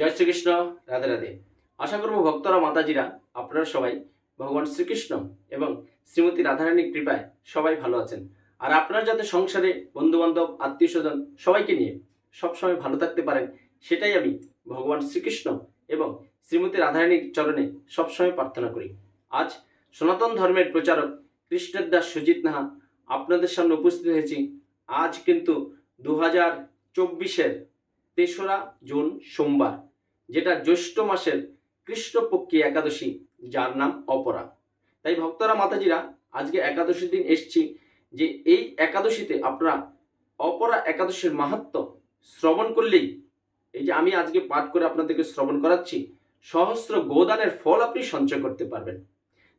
জয় শ্রীকৃষ্ণ, রাধে রাধে। আশা করব ভক্তরা, মাতাজিরা, আপনারা সবাই ভগবান শ্রীকৃষ্ণ এবং শ্রীমতী রাধারানীর কৃপায় সবাই ভালো আছেন। আর আপনারা যাতে সংসারে বন্ধুবান্ধব আত্মীয় স্বজন সবাইকে নিয়ে সবসময় ভালো থাকতে পারেন, সেটাই আমি ভগবান শ্রীকৃষ্ণ এবং শ্রীমতী রাধারানীর চরণে সবসময় প্রার্থনা করি। আজ সনাতন ধর্মের প্রচারক কৃষ্ণের দাস সুজিত নাহা আপনাদের সামনে উপস্থিত হয়েছি। আজ কিন্তু দু হাজার চব্বিশের তেসরা জুন সোমবার। যেটা জ্যৈষ্ঠ মাসের কৃষ্ণপক্ষী একাদশী, যার নাম অপরা তাই ভক্তরা, মাতাজিরা, আজকে একাদশীর দিন এসছি যে এই একাদশীতে আপনারা অপরা একাদশীর মাহাত্ম শ্রবণ করলেই, এই যে আমি আজকে পাঠ করে আপনাদেরকে শ্রবণ করাচ্ছি, সহস্র গোদানের ফল আপনি সঞ্চয় করতে পারবেন।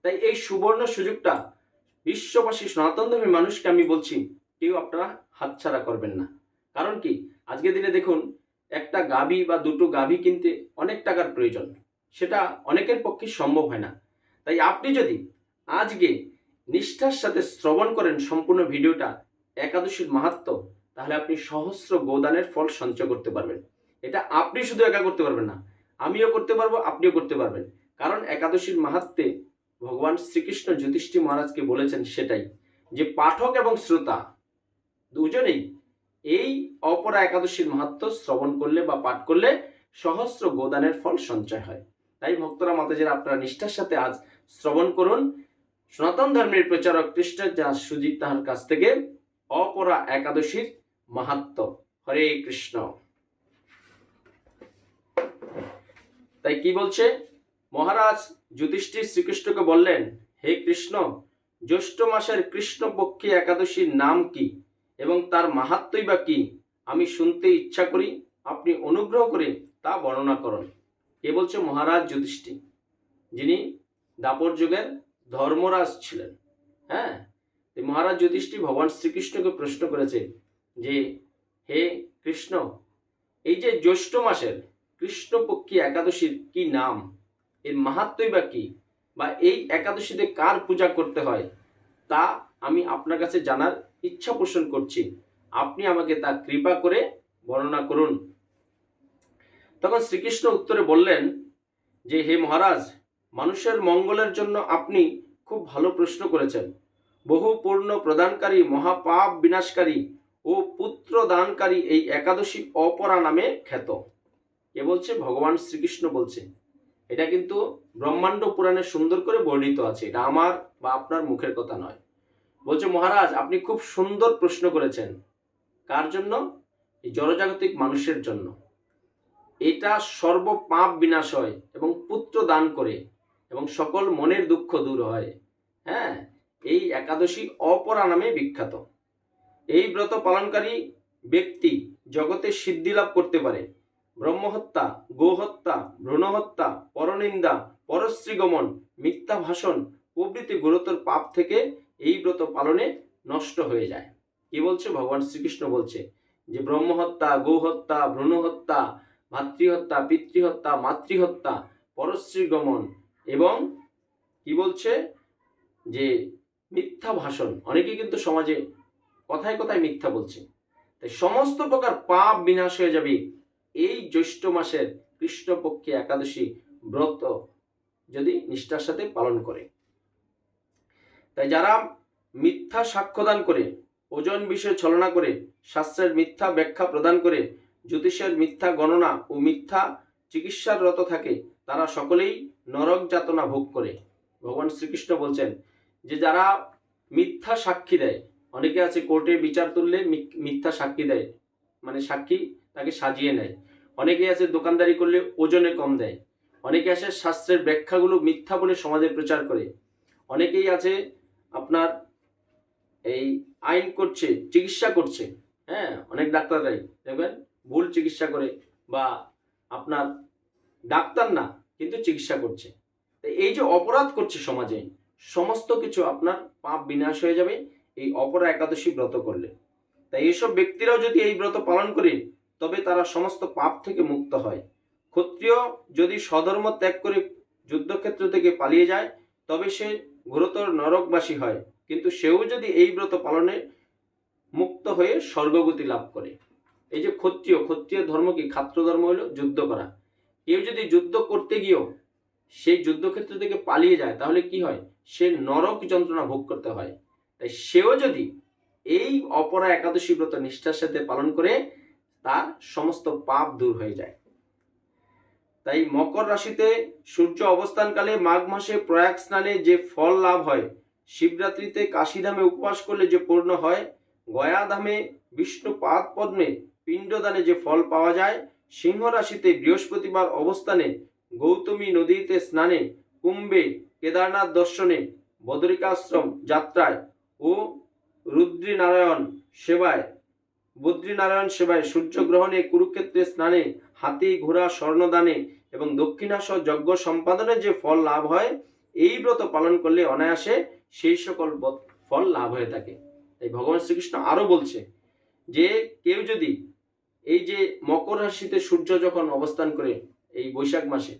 তাই এই সুবর্ণ সুযোগটা বিশ্ববাসী সনাতন ধর্মী মানুষকে আমি বলছি, কেউ আপনারা হাতছাড়া করবেন না। কারণ কি? আজকের দিনে দেখুন একটা গাভী বা দুটো গাভী কিনতে অনেক টাকার প্রয়োজন। সেটা অনেকের পক্ষে সম্ভব হয় না। তাই আপনি যদি আজকে নিষ্ঠার সাথে শ্রবণ করেন সম্পূর্ণ ভিডিওটা একাদশীর মাহাত্ম, তাহলে আপনি সহস্র গোদানের ফল সঞ্চয় করতে পারবেন। এটা আপনি শুধু একা করতে পারবেন না, আমিও করতে পারব, আপনিও করতে পারবেন। কারণ একাদশীর মাহাত্মে ভগবান শ্রীকৃষ্ণ জ্যোতিষ্ঠী মহারাজকে বলেছেন সেটাই যে পাঠক এবং শ্রোতা দুজনেই এই অপরা একাদশীর মাহাত্ম শ্রবণ করলে বা পাঠ করলে সহস্র গোদানের ফল সঞ্চয় হয়। তাই ভক্তরা, মাতাজিরা, আপনারা নিষ্ঠার সাথে আজ শ্রবণ করুন। সনাতন ধর্মের প্রচারক কৃষ্ণের যা সুজিত তাহার কাছ থেকে অপরা একাদশীর মাহাত্ম। হরে কৃষ্ণ। তাই কি বলছে? মহারাজ যুধিষ্ঠির শ্রীকৃষ্ণকে বললেন, হে কৃষ্ণ, জ্যৈষ্ঠ মাসের কৃষ্ণপক্ষী একাদশীর নাম কি? এবং তার মাহাত্মই বা কি, আমি শুনতে ইচ্ছা করি, আপনি অনুগ্রহ করে তা বর্ণনা করুন। কে বলছে? মহারাজ যুধিষ্ঠির, যিনি দাপর যুগের ধর্মরাজ ছিলেন। হ্যাঁ? মহারাজ যুধিষ্ঠির ভগবান শ্রীকৃষ্ণকে প্রশ্ন করেছে যে, হে কৃষ্ণ, এই যে জ্যৈষ্ঠ মাসের কৃষ্ণপক্ষী একাদশীর কি নাম? এর মাহাত্মই বা কি? বা এই একাদশীতে কার পূজা করতে হয়? তা আমি আপনার কাছে জানার ইচ্ছা পোষণ করছি। আপনি আমাকে তা কৃপা করে বর্ণনা করুন। তখন শ্রীকৃষ্ণ উত্তরে বললেন, যে হে মহারাজ, মানুষের মঙ্গলের জন্য আপনি খুব ভালো প্রশ্ন করেছেন। বহু পূর্ণ প্রদানকারী, মহাপাপ বিনাশকারী ও পুত্র দানকারী এই একাদশী অপরা নামে খ্যাত। কে বলছে? ভগবান শ্রীকৃষ্ণ বলছে। এটা কিন্তু ব্রহ্মাণ্ড পুরাণে সুন্দর করে বর্ণিত আছে। এটা আমার বা আপনার মুখের কথা নয়। বলছে, মহারাজ, আপনি খুব সুন্দর প্রশ্ন করেছেন। কার জন্য? জড়জাগতিক মানুষের জন্য। এটা সর্ব পাপ বিনাশ হয় এবং পুত্র দান করে এবং সকল মনের দুঃখ দূর হয়। হ্যাঁ এই একাদশী অপরা নামে বিখ্যাত। এই ব্রত পালনকারী ব্যক্তি জগতে সিদ্ধি লাভ করতে পারে। ব্রহ্মহত্যা, গোহত্যা, ভ্রূণহত্যা, পরনিন্দা, পরশ্রীগমন মিথ্যা ভাষণ প্রভৃতি গুরুতর পাপ থেকে এই ব্রত পালনে নষ্ট হয়ে যায়। কি বলছে? ভগবান শ্রীকৃষ্ণ বলছে যে, ব্রহ্মহত্যা, গৌহত্যা, ভ্রূণহত্যা, ভাতৃহত্যা, পিতৃহত্যা, মাতৃহত্যা পরশ্রী গমন এবং কি বলছে? যে, মিথ্যা ভাষণ। অনেকেই কিন্তু সমাজে কথায় কথায় মিথ্যা বলছে। তাই সমস্ত প্রকার পাপ বিনাশ হয়ে যাবে। এই জ্যৈষ্ঠ মাসের কৃষ্ণপক্ষে একাদশী ব্রত যদি নিষ্ঠার সাথে পালন করে। তাই যারা মিথ্যা সাক্ষ্যদান করে, ওজন বিষয়ে ছলনা করে, শাস্ত্রের মিথ্যা ব্যাখ্যা প্রদান করে, জ্যোতিষের মিথ্যা গণনা ও মিথ্যা চিকিৎসার রত থাকে, তারা সকলেই নরক যাতনা ভোগ করে। ভগবান শ্রীকৃষ্ণ বলছেন যে যারা মিথ্যা সাক্ষী দেয়, অনেকে আছে কোর্টে বিচার তুললে মিথ্যা সাক্ষী দেয় মানে সাক্ষী তাকে সাজিয়ে নেয়। অনেকে আছে দোকানদারি করলে ওজনে কম দেয়। অনেকে আছে শাস্ত্রের ব্যাখ্যাগুলো মিথ্যা বলে সমাজে প্রচার করে। অনেকেই আছে আপনার এই আইন করছে, চিকিৎসা করছে হ্যাঁ অনেক ডাক্তাররাই, দেখবেন, ভুল চিকিৎসা করে বা আপনার ডাক্তার না, কিন্তু চিকিৎসা করছে। এই যে অপরাধ করছে সমাজে, সমস্ত কিছু আপনার পাপ বিনাশ হয়ে যাবে, এই অপরা একাদশী ব্রত করলে। তাই এইসব ব্যক্তিরাও যদি এই ব্রত পালন করে, তবে তারা সমস্ত পাপ থেকে মুক্ত হয়। ক্ষত্রিয় যদি স্বধর্ম ত্যাগ করে যুদ্ধক্ষেত্র থেকে পালিয়ে যায়, তবে সে ঘোরতর নরকবাসী হয়, কিন্তু সেও যদি এই ব্রত পালনে মুক্ত হয়ে স্বর্গগতি লাভ করে। এই যে ক্ষত্রিয় ক্ষত্রিয় ধর্ম কি? খাত্র ধর্ম হলো যুদ্ধ করা। কেউ যদি যুদ্ধ করতে গিয়েও সেই যুদ্ধক্ষেত্র থেকে পালিয়ে যায়, তাহলে কি হয়? সে নরক যন্ত্রণা ভোগ করতে হয়। তাই সেও যদি এই অপরা একাদশী ব্রত নিষ্ঠার সাথে পালন করে, তার সমস্ত পাপ দূর হয়ে যায়। তাই মকর রাশিতে সূর্য অবস্থানকালে মাঘ মাসে প্রয়াগ স্নানে যে ফল লাভ হয়, শিবরাত্রিতে কাশীধামে উপবাস করলে যে পূর্ণ হয় গয়াধামে বিষ্ণু পাদ পদ্মে পিণ্ডদানে যে ফল পাওয়া যায়, সিংহ রাশিতে বৃহস্পতিবার অবস্থানে গৌতমী নদীতে স্নানে, কুম্ভে কেদারনাথ দর্শনে, বদরিকাশ্রম যাত্রায় ও রুদ্রীনারায়ণ সেবায়, বদ্রীনারায়ণ সেবায় সূর্যগ্রহণে কুরুক্ষেত্রে স্নানে হাতি, ঘোড়া, স্বর্ণদানে এবং দক্ষিণাস্য যজ্ঞ সম্পাদনে যে ফল লাভ হয়, এই ব্রত পালন করলে অনায়াসে সেই সকল ফল লাভ হয়ে থাকে। তাই ভগবান শ্রীকৃষ্ণ আরও বলছে যে, কেউ যদি এই যে মকর রাশিতে সূর্য যখন অবস্থান করে এই বৈশাখ মাসে,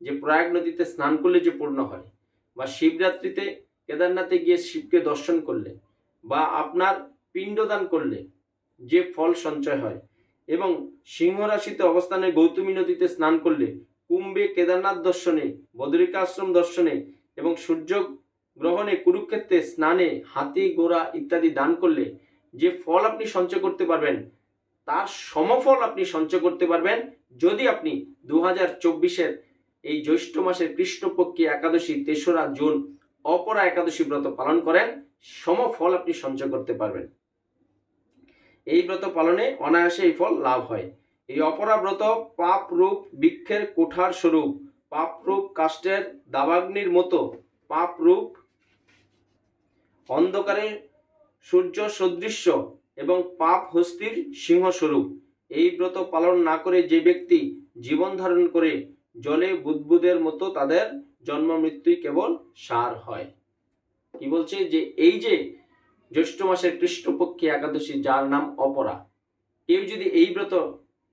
যে প্রয়াগ নদীতে স্নান করলে যে পূর্ণ হয় বা শিবরাত্রিতে কেদারনাথে গিয়ে শিবকে দর্শন করলে বা আপনার পিণ্ডদান করলে যে ফল সঞ্চয় হয় এবং সিংহ রাশিতে অবস্থানে গৌতমী নদীতে স্নান করলে কুম্ভে কেদারনাথ দর্শনে, বদরিকাশ্রম দর্শনে এবং সূর্য গ্রহণে কুরুক্ষেত্রে স্নানে হাতি গোড়া ইত্যাদি দান করলে যে ফল আপনি সঞ্চয় করতে পারবেন, তার সমফল আপনি সঞ্চয় করতে পারবেন যদি আপনি দু হাজার চব্বিশের এই জ্যৈষ্ঠ মাসের কৃষ্ণপক্ষী একাদশী, তেসরা, জুন অপরা একাদশী ব্রত পালন করেন, সমফল আপনি সঞ্চয় করতে পারবেন। এই ব্রত পালনে অনায়াসে এই ফল লাভ হয়। এই অপরা ব্রত পাপ রূপ বৃক্ষের কোঠার স্বরূপ, পাপ রূপ কাষ্টের দাবাগ্নির মতো, পাপ রূপ অন্ধকারে সূর্য সদৃশ্য এবং পাপ হস্তির সিংহস্বরূপ এই ব্রত পালন না করে যে ব্যক্তি জীবন ধারণ করে, জলে বুদবুদের মতো তাদের জন্ম মৃত্যুই কেবল সার হয়। কি বলছে যে, এই যে জ্যৈষ্ঠ মাসের কৃষ্ণপক্ষী একাদশী, যার নাম অপরা। কেউ যদি এই ব্রত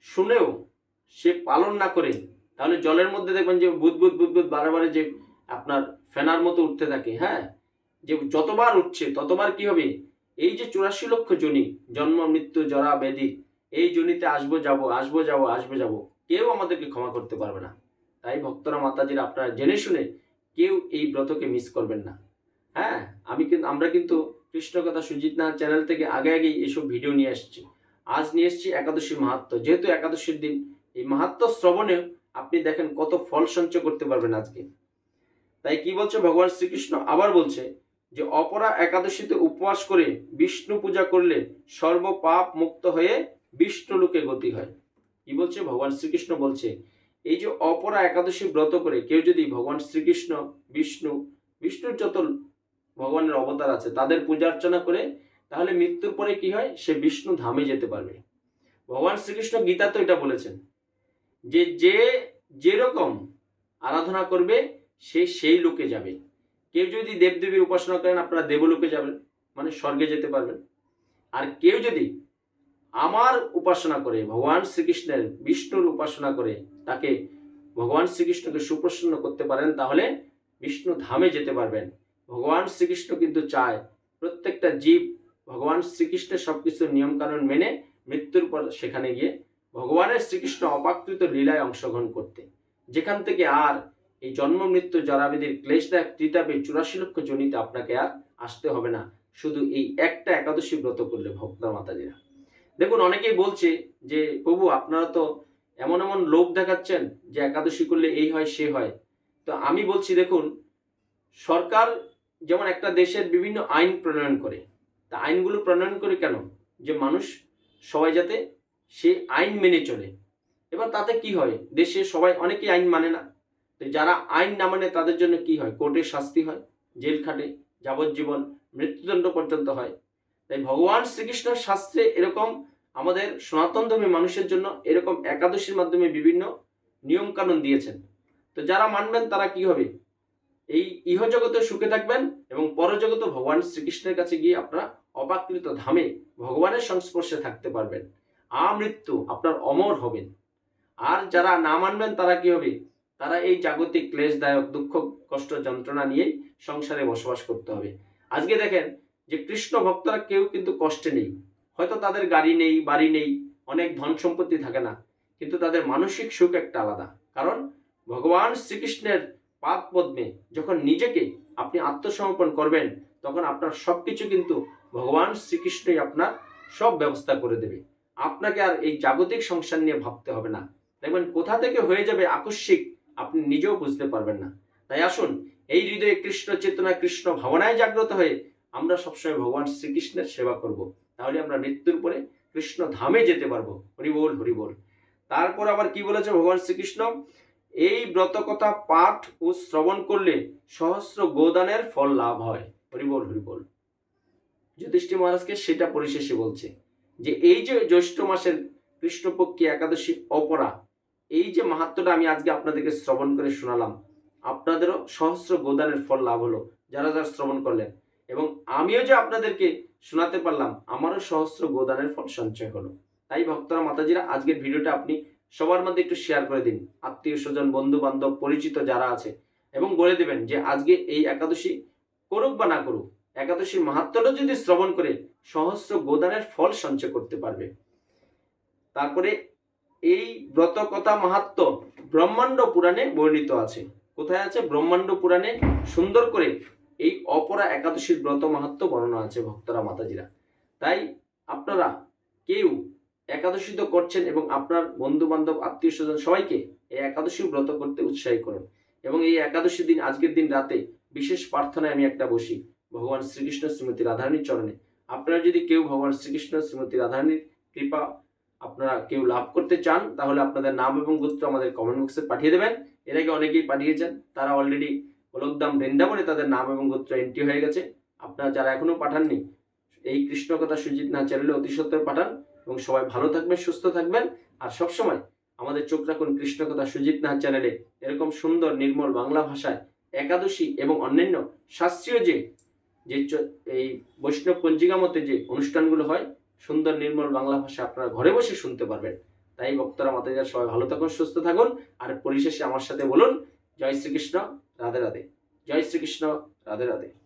শুনেও সে পালন না করে, তাহলে জলের মধ্যে দেখবেন যে বুদবুদ বুদবুদ বারে যে আপনার ফেনার মতো উঠতে থাকে হ্যাঁ? যে যতবার উঠছে, ততবার কি হবে? এই যে চুরাশি লক্ষ জনি, জন্ম, মৃত্যু, জরা ব্যাধি এই জনিতে আসব, যাব আসব যাব আসব, যাব, কেউ আমাদেরকে ক্ষমা করতে পারবে না। তাই ভক্তরা, মাতাজিরা, আপনারা জেনে শুনে কেউ এই ব্রতকে মিস করবেন না। হ্যাঁ? আমি কিন্তু, আমরা কিন্তু কৃষ্ণ কথা সুজিত নাথ চ্যানেল থেকে আগে আগেই এসব ভিডিও নিয়ে এসেছি। আজ নিয়ে এসেছি একাদশী মাহাত্ম। যেহেতু একাদশীর দিন, এই মাহাত্ম শ্রবণে আপনি দেখেন কত ফল সঞ্চয় করতে পারবেন আজকে। তাই কি বলছে ভগবান শ্রীকৃষ্ণ? আবার বলছে যে, অপরা একাদশীতে উপবাস করে বিষ্ণু পূজা করলে সর্ব পাপ মুক্ত হয়ে বিষ্ণু লোকে গতি হয়। কি বলছে? ভগবান শ্রীকৃষ্ণ বলছে, এই যে অপরা একাদশী ব্রত করে কেউ যদি ভগবান শ্রীকৃষ্ণ, বিষ্ণু, বিষ্ণুর যত ভগবানের অবতার আছে, তাদের পূজা অর্চনা করে তাহলে মৃত্যুর পরে কি হয়? সে বিষ্ণু ধামে যেতে পারবে। ভগবান শ্রীকৃষ্ণ গীতা তো এটা বলেছেন যে যে যেরকম আরাধনা করবে, সে সেই লোকে যাবে। কেউ যদি দেবদেবীর উপাসনা করেন, আপনারা দেবলোকে যাবেন মানে স্বর্গে যেতে পারবেন। আর কেউ যদি আমার উপাসনা করে, ভগবান শ্রীকৃষ্ণের বিষ্ণুর উপাসনা করে, তাকে ভগবান শ্রীকৃষ্ণকে সুপ্রসন্ন করতে পারেন, তাহলে বিষ্ণু ধামে যেতে পারবেন। ভগবান শ্রীকৃষ্ণ কিন্তু চায় প্রত্যেকটা জীব ভগবান শ্রীকৃষ্ণের সবকিছু নিয়মকানুন মেনে মৃত্যুর পর সেখানে গিয়ে ভগবানের শ্রীকৃষ্ণ অপাকৃত লীলায় অংশগ্রহণ করতে। যেখান থেকে আর এই জন্ম মৃত্যু জরাবেদির ক্লেশদায়ক ত্রিতাপে চুরাশি লক্ষ জনিতে আপনাকে আর আসতে হবে না। শুধু এই একটা একাদশী ব্রত করলে ভক্তা মাতাজিরা। দেখুন, অনেকেই বলছে যে, প্রভু, আপনারা তো এমন এমন লোভ দেখাচ্ছেন যে একাদশী করলে এই হয়, সে হয়। তো আমি বলছি, দেখুন, সরকার যেমন একটা দেশের বিভিন্ন আইন প্রণয়ন করে। তা আইনগুলো প্রণয়ন করে কেন? যে মানুষ সবাই যাতে সে আইন মেনে চলে। এবার তাতে কি হয়? দেশে সবাই অনেকেই আইন মানে না। তো যারা আইন না মানে তাদের জন্য কি হয়? কোর্টের শাস্তি হয়, জেল খাটে, যাবজ্জীবন, মৃত্যুদণ্ড পর্যন্ত হয়। তাই ভগবান শ্রীকৃষ্ণের শাস্ত্রে এরকম আমাদের সনাতন ধর্মী মানুষের জন্য এরকম একাদশীর মাধ্যমে বিভিন্ন নিয়মকানুন দিয়েছেন। তো যারা মানবেন তারা কি হবে? এই ইহজগতে সুখে থাকবেন এবং পরজগতে ভগবান শ্রীকৃষ্ণের কাছে গিয়ে আপনারা অপাকৃত ধামে ভগবানের সংস্পর্শে থাকতে পারবেন। আমৃত্যু আপনার অমর হবেন আর যারা না মানবেন তারা কি হবে? তারা এই জাগতিক ক্লেশদায়ক দুঃখ, কষ্ট, যন্ত্রণা নিয়েই সংসারে বসবাস করতে হবে। আজকে দেখেন যে কৃষ্ণ ভক্তরা কেউ কিন্তু কষ্টে নেই। হয়তো তাদের গাড়ি নেই, বাড়ি নেই, অনেক ধন সম্পত্তি থাকে না। কিন্তু তাদের মানসিক সুখ একটা আলাদা। কারণ ভগবান শ্রীকৃষ্ণের পাদ পদ্মে যখন নিজেকে আপনি আত্মসমর্পণ করবেন, তখন আপনার সব কিছু কিন্তু ভগবান শ্রীকৃষ্ণই আপনার সব ব্যবস্থা করে দেবে। আপনাকে আর এই জাগতিক সংসার নিয়ে ভাবতে হবে না। দেখবেন কোথা থেকে হয়ে যাবে আকস্মিক, আপনি নিজেও বুঝতে পারবেন না। তাই আসুন, এই হৃদয়ে কৃষ্ণ চেতনা, কৃষ্ণ ভাবনায় জাগ্রত হয়ে আমরা সবসময় ভগবান শ্রীকৃষ্ণের সেবা করব। তাহলে আমরা মৃত্যুর পরে কৃষ্ণ ধামে যেতে পারব। হরিবোল হরিবোল। তারপর আবার কি বলেছে ভগবান শ্রীকৃষ্ণ? এই ব্রতকথা পাঠ ও শ্রবণ করলে সহস্র গোদানের ফল লাভ হয়। হরিবোল হরিবোল। যুধিষ্ঠির মহারাজকে সেটা পরিশেষে বলছে যে, এই যে জ্যৈষ্ঠ মাসের কৃষ্ণপক্ষী একাদশী অপরা, এই যে মাহাত্মটা আমি আজকে আপনাদেরকে শ্রবণ করে শোনালাম, আপনাদেরও সহস্র গোদানের ফল লাভ হলো, যারা যারা শ্রবণ করলেন। এবং আমিও যে আপনাদেরকে শোনাতে পারলাম, আমারও সহস্র গোদানের ফল সঞ্চয় হলো। তাই ভক্তরা, মাতাজিরা, আজকের ভিডিওটা আপনি সবার মধ্যে একটু শেয়ার করে দিন। আত্মীয় স্বজন বন্ধু বান্ধব পরিচিত যারা আছে, এবং বলে দেবেন যে আজকে এই একাদশী করুক বা না করুক, একাদশীর মাহাত্মটা যদি শ্রবণ করে সহস্র গোদানের ফল সঞ্চয় করতে পারবে। তারপরে এই ব্রত কথা মাহাত্ম ব্রহ্মাণ্ড পুরাণে বর্ণিত আছে। কোথায় আছে? ব্রহ্মাণ্ড পুরাণে সুন্দর করে এই অপরা একাদশীর ব্রত মাহাত্ম বর্ণনা আছে ভক্তরা, মাতাজিরা। তাই আপনারা কেউ একাদশী তো করছেন এবং আপনার বন্ধু বান্ধব আত্মীয় স্বজন সবাইকে এই একাদশী ব্রত করতে উৎসাহী করুন। এবং এই একাদশী দিন, আজকের দিন রাতে বিশেষ প্রার্থনায় আমি একটা বসি, ভগবান শ্রীকৃষ্ণ শ্রীমতী রাধারানীর চরণে। আপনারা যদি কেউ ভগবান শ্রীকৃষ্ণ শ্রীমতী রাধারানীর কৃপা আপনারা কেউ লাভ করতে চান, তাহলে আপনাদের নাম এবং গোত্র আমাদের কমেন্ট বক্সে পাঠিয়ে দেবেন। এর আগে অনেকেই পাঠিয়েছেন, তারা অলরেডি গোলকদাম বৃন্দাবনে তাদের নাম এবং গোত্র এন্ট্রি হয়ে গেছে। আপনারা যারা এখনও পাঠাননি, এই কৃষ্ণকথা সুজিত না চ্যানেলে অতি সত্তর পাঠান। এবং সবাই ভালো থাকবেন, সুস্থ থাকবেন। আর সবসময় আমাদের চোখ রাখুন কৃষ্ণকথা সুজিত নাথ চ্যানেলে। এরকম সুন্দর, নির্মল বাংলা ভাষায় একাদশী এবং অন্যান্য শাস্ত্রীয় যে যে এই বৈষ্ণব পঞ্জিকা মতে যে অনুষ্ঠানগুলো হয়, সুন্দর, নির্মল বাংলা ভাষা আপনারা ঘরে বসে শুনতে পারবেন। তাই ভক্তরা মাতাজার সবাই ভালো থাকুন, সুস্থ থাকুন। আর পরিশেষে আমার সাথে বলুন, জয় শ্রীকৃষ্ণ, রাধে রাধে। জয় শ্রীকৃষ্ণ, রাধে রাধে।